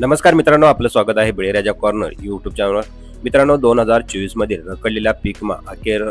नमस्कार मित्रांनो आपलं स्वागत आहे बेळेराजा कॉर्नर यूट्यूब चॅनलवर मित्रांनो दोन हजार चोवीसमध्ये रखडलेल्या पीक विमा अखेर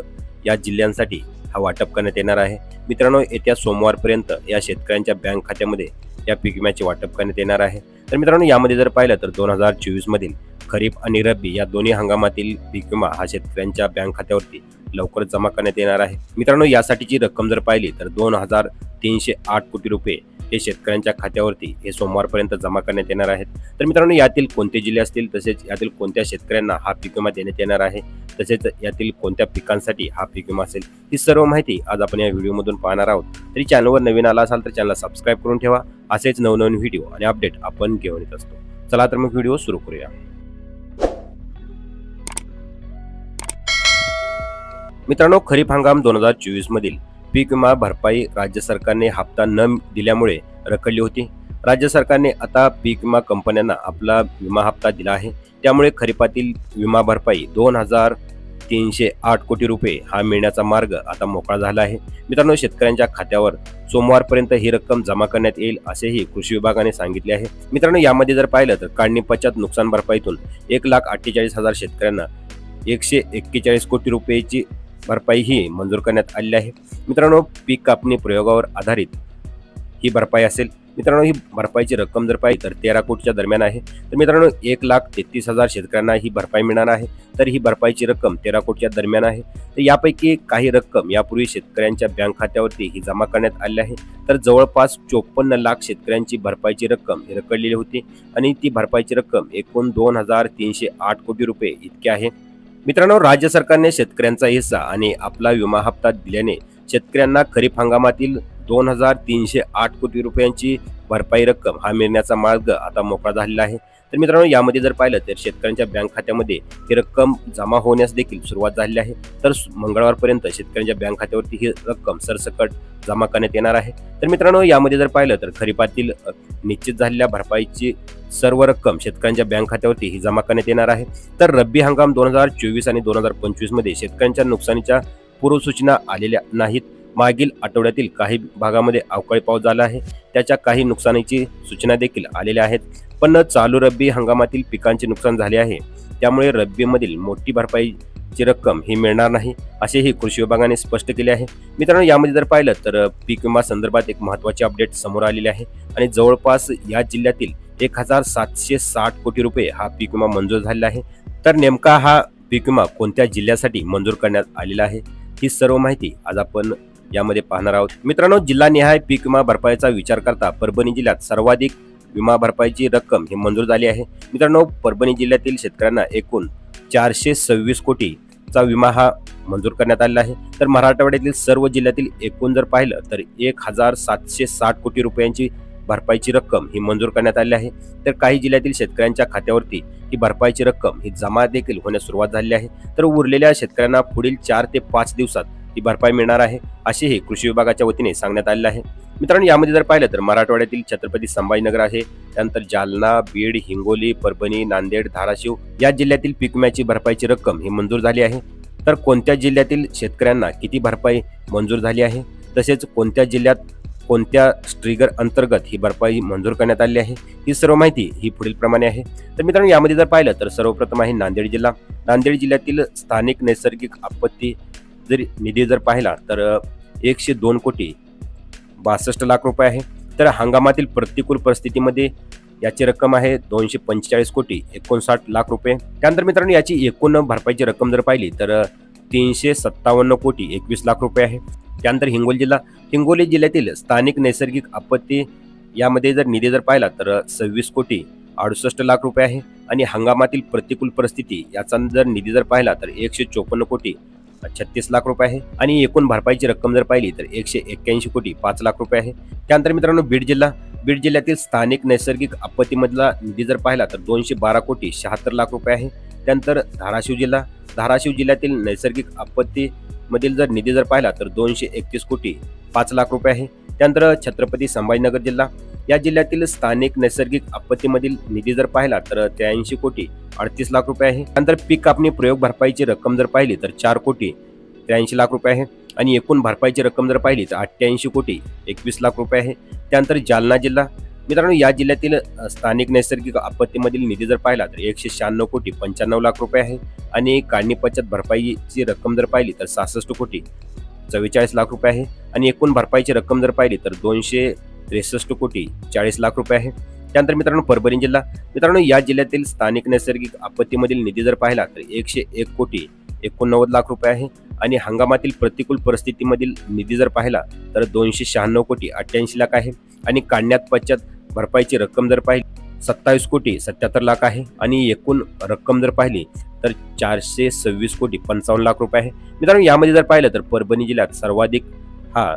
या जिल्ह्यांसाठी हा वाटप करण्यात येणार आहे. मित्रांनो येत्या सोमवारपर्यंत या शेतकऱ्यांच्या बँक खात्यामध्ये या पीक विम्याचे वाटप करण्यात येणार आहे. तर मित्रांनो यामध्ये जर पाहिलं तर दोन हजार चोवीसमधील खरीप आणि रब्बी या दोन्ही हंगामातील पीक विमा हा शेतकऱ्यांच्या बँक खात्यावरती लवकर जमा करण्यात येणार आहे. मित्रांनो यासाठीची रक्कम जर पाहिली तर दोन हजार तीनशे आठ कोटी रुपये हे शेतकऱ्यांच्या खात्यावरती हे सोमवारपर्यंत जमा करण्यात येणार आहेत. तर मित्रांनो यातील कोणते जिल्हे असतील तसेच यातील कोणत्या शेतकऱ्यांना हा पीक विमा देण्यात येणार आहे तसेच यातील कोणत्या पिकांसाठी हा पीक विमा असेल ही सर्व माहिती आज आपण या व्हिडिओमधून पाहणार आहोत. तरी चॅनलवर नवीन आला असाल तर चॅनलला सबस्क्राईब करून ठेवा असेच नवनवीन व्हिडिओ आणि अपडेट आपण घेऊन येत असतो. चला तर मग व्हिडिओ सुरू करूया. मित्रांनो खरीप हंगाम दोन हजार चोवीस मधील पीक विमा भरपाई राज्य सरकारने हप्ता न दिल्यामुळे रखडली होती. राज्य सरकारने आता पीक विमा कंपन्यांना आपला विमा हप्ता दिला आहे. त्यामुळे खरीपातील विमा भरपाई दोन हजार तीनशे आठ कोटी रुपये हा मिळण्याचा मार्ग आता मोकळा झाला आहे. मित्रांनो शेतकऱ्यांच्या खात्यावर सोमवारपर्यंत ही रक्कम जमा करण्यात येईल असेही कृषी विभागाने सांगितले आहे. मित्रांनो यामध्ये जर पाहिलं तर काढणी पश्चात नुकसान भरपाईतून एक लाख अठ्ठेचाळीस हजार शेतकऱ्यांना एकशे एक्केचाळीस कोटी रुपयेची भरपाई ही मंजूर करण्यात आलेली आहे. मित्रांनो पीक कापणी प्रयोगावर आधारित ही भरपाई असेल. मित्रांनो ही भरपाईची रक्कम जर पाहिली तर तेरा कोटीच्या दरम्यान आहे. तर मित्रांनो एक लाख तेहतीस हजार शेतकऱ्यांना ही भरपाई मिळणार आहे. तर ही भरपाईची रक्कम तेरा कोटीच्या दरम्यान आहे. तर यापैकी काही रक्कम यापूर्वी शेतकऱ्यांच्या बँक खात्यावरती ही जमा करण्यात आली आहे. तर जवळपास चोपन्न लाख शेतकऱ्यांची भरपाईची रक्कम ही रखडलेली होती आणि ती भरपाईची रक्कम एकूण दोन हजार तीनशे आठ कोटी रुपये इतकी आहे. मित्रांनो राज्य सरकारने शेतकऱ्यांचा हिस्सा आणि आपला विमा हप्ता दिल्याने शेतकऱ्यांना खरीप हंगामातील दोन हजार तीनशे आठ कोटी रुपयांची भरपाई रक्कम हा मिळण्याचा मार्ग आता मोकळा झालेला आहे. तर मित्रांनो यामध्ये जर पाहिलं तर शेतकऱ्यांच्या बँक खात्यामध्ये ही रक्कम जमा होण्यास देखील सुरुवात झालेली आहे. तर मंगळवारपर्यंत शेतकऱ्यांच्या बँक खात्यावरती ही रक्कम सरसकट जमा करण्यात येणार आहे. तर मित्रांनो यामध्ये जर पाहिलं तर खरीपातील निश्चित झालेल्या भरपाईची सर्व रक्कम शेतकऱ्यांच्या बँक खात्यावरती ही जमा करण्यात येणार आहे. तर रब्बी हंगाम दोन हजार चोवीस आणि दोन हजार पंचवीसमध्ये शेतकऱ्यांच्या नुकसानीच्या पूर्वसूचना आलेल्या नाहीत. मागील आठवड्यातील काही भागामध्ये अवकाळी पाऊस झाला आहे. त्याच्या काही नुकसानीची सूचना देखील आलेल्या आहेत. पण चालू रब्बी हंगामातील पिकांचे नुकसान झाले आहे. त्यामुळे रब्बीमधील मोठी भरपाईची रक्कम ही मिळणार नाही असेही कृषी विभागाने स्पष्ट केले आहे. मित्रांनो यामध्ये जर पाहिलं तर पीक विमा संदर्भात एक महत्त्वाचे अपडेट समोर आलेले आहे आणि जवळपास या जिल्ह्यातील एक हजार सातशे साठ कोटी रुपये हा पीक विमा मंजूर झालेला आहे. तर नेमका हा पीक विमा कोणत्या जिल्ह्यासाठी मंजूर करण्यात आलेला आहे ही सर्व माहिती आज आपण यामध्ये पाहणार आहोत. मित्रांनो जिल्हानिहाय पीक विमा भरपाईचा विचार करता परभणी जिल्ह्यात सर्वाधिक विमा भरपाईची रक्कम ही मंजूर झाली आहे. मित्रांनो परभणी जिल्ह्यातील शेतकऱ्यांना एकूण चारशे सव्वीस कोटीचा विमा हा मंजूर करण्यात आलेला आहे. तर मराठवाड्यातील सर्व जिल्ह्यातील एकूण जर पाहिलं तर एक हजार सातशे साठ कोटी रुपयांची भरपाईची रक्कम ही मंजूर करण्यात आली आहे. तर काही जिल्ह्यातील शेतकऱ्यांच्या खात्यावरती ही भरपाईची रक्कम ही जमा देखील होण्यास सुरुवात झाली आहे. तर उरलेल्या शेतकऱ्यांना पुढील चार ते पाच दिवसात ही भरपाई मिळणार आहे असेही कृषी विभागाच्या वतीने सांगण्यात आलेलं आहे. मित्रांनो यामध्ये जर पाहिलं तर मराठवाड्यातील छत्रपती संभाजीनगर आहे त्यानंतर जालना बीड हिंगोली परभणी नांदेड धाराशिव या जिल्ह्यातील पीक विम्याची भरपाईची रक्कम ही मंजूर झाली आहे. तर कोणत्या जिल्ह्यातील शेतकऱ्यांना किती भरपाई मंजूर झाली आहे? तसेच कोणत्या जिल्ह्यात कोणत्या स्ट्रिगर अंतर्गत ही भरपाई मंजूर करण्यात आली आहे? ही सर्व माहिती ही पुढील प्रमाणे आहे. तर मित्रांनो यामध्ये जर पाहिलं तर सर्वप्रथम आहे नांदेड जिल्हा. नांदेड जिल्ह्यातील स्थानिक नैसर्गिक आपत्ती जरी निधी जर पाहिला तर एकशे दोन कोटी बासष्ट लाख रुपये आहे. तर हंगामातील प्रतिकूल परिस्थितीमध्ये याची रक्कम आहे दोनशे पंचेचाळीस कोटी एकोणसाठ लाख रुपये. त्यानंतर मित्रांनो याची एकूण भरपाईची रक्कम जर पाहिली तर तीनशे सत्तावन्न कोटी एकवीस लाख रुपये आहे. त्यानंतर हिंगोली जिल्हा हिंगोली जिल्ह्यातील स्थानिक नैसर्गिक आपत्ती यामध्ये जर निधी जर पाहिला तर सव्वीस कोटी अडुसष्ट लाख रुपये आहे. आणि हंगामातील प्रतिकूल परिस्थिती याचा जर निधी जर पाहिला तर एकशे चोपन्न कोटी छत्तीस लाख रुपये आहे. आणि एकूण भरपाईची रक्कम जर पाहिली तर एकशे एक्क्याऐंशी कोटी पाच लाख रुपये आहे. त्यानंतर मित्रांनो बीड जिल्हा बीड जिल्ह्यातील स्थानिक नैसर्गिक आपत्तीमधला निधी जर पाहिला तर दोनशे बारा कोटी शहात्तर लाख रुपये आहे. त्यानंतर धाराशिव जिल्हा धाराशिव जिल्ह्यातील नैसर्गिक आपत्तीमधील जर निधी जर पाहिला तर दोनशे एकतीस कोटी पाच लाख रुपये आहे. त्यानंतर छत्रपती संभाजीनगर जिल्हा या जिल्ह्यातील स्थानिक नैसर्गिक आपत्तीमधील निधी जर पाहिला तर त्र्याऐंशी कोटी अडतीस लाख रुपये आहे. नंतर पीक कापणी प्रयोग भरपाईची रक्कम जर पाहिली तर चार कोटी त्र्याऐंशी लाख रुपये आहे. आणि एकूण भरपाईची रक्कम जर पाहिली तर अठ्ठ्याऐंशी कोटी एकवीस लाख रुपये आहे. त्यानंतर जालना जिल्हा. मित्रांनो या जिल्ह्यातील स्थानिक नैसर्गिक आपत्तीमधील निधी जर पाहिला तर एकशे शहाण्णव कोटी पंच्याण्णव लाख रुपये आहे. आणि काढणी पश्चात भरपाईची रक्कम जर पाहिली तर सहासष्ट कोटी चव्वेचाळीस लाख रुपये आहे. आणि एकूण भरपाईची रक्कम जर पाहिली तर दोनशे त्रेसष्ट कोटी चाळीस लाख रुपये आहे. त्यानंतर मित्रांनो परभणी जिल्हा. मित्रांनो या जिल्ह्यातील स्थानिक नैसर्गिक आपत्तीमधील निधी जर पाहिला तर एकशे एक कोटी एकोणनव्वद लाख रुपये आहे. आणि हंगामातील प्रतिकूल परिस्थितीमधील निधी जर पाहिला तर दोनशे शहाण्णव कोटी अठ्ठ्याऐंशी लाख आहे. आणि काढण्यात पश्चात भरपाईची रक्कम जर पाहिली सत्तावीस कोटी सत्याहत्तर लाख आहे. आणि एकूण रक्कम जर पाहिली तर चारशे सव्वीस कोटी पंचावन्न लाख रुपये आहे. मित्रांनो यामध्ये जर पाहिलं तर परभणी जिल्ह्यात सर्वाधिक हा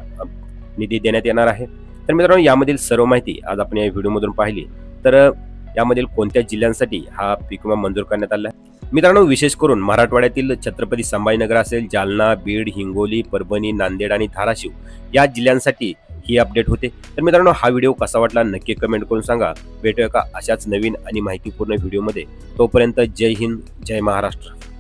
निधी देण्यात येणार आहे. तर मित्रांनो यामधील सर्व माहिती आज आपण या व्हिडिओमधून पाहिली. तर यामधील कोणत्या जिल्ह्यांसाठी हा पीक विमा मंजूर करण्यात आला? आहे मित्रांनो विशेष करून मराठवाड्यातील छत्रपती संभाजीनगर असेल जालना बीड हिंगोली परभणी नांदेड आणि धाराशिव या जिल्ह्यांसाठी ही अपडेट होते. तर मित्रांनो हा व्हिडिओ कसा वाटला नक्की कमेंट करून सांगा. भेटूया का अशाच नवीन आणि माहितीपूर्ण व्हिडिओमध्ये. तोपर्यंत जय हिंद जय महाराष्ट्र.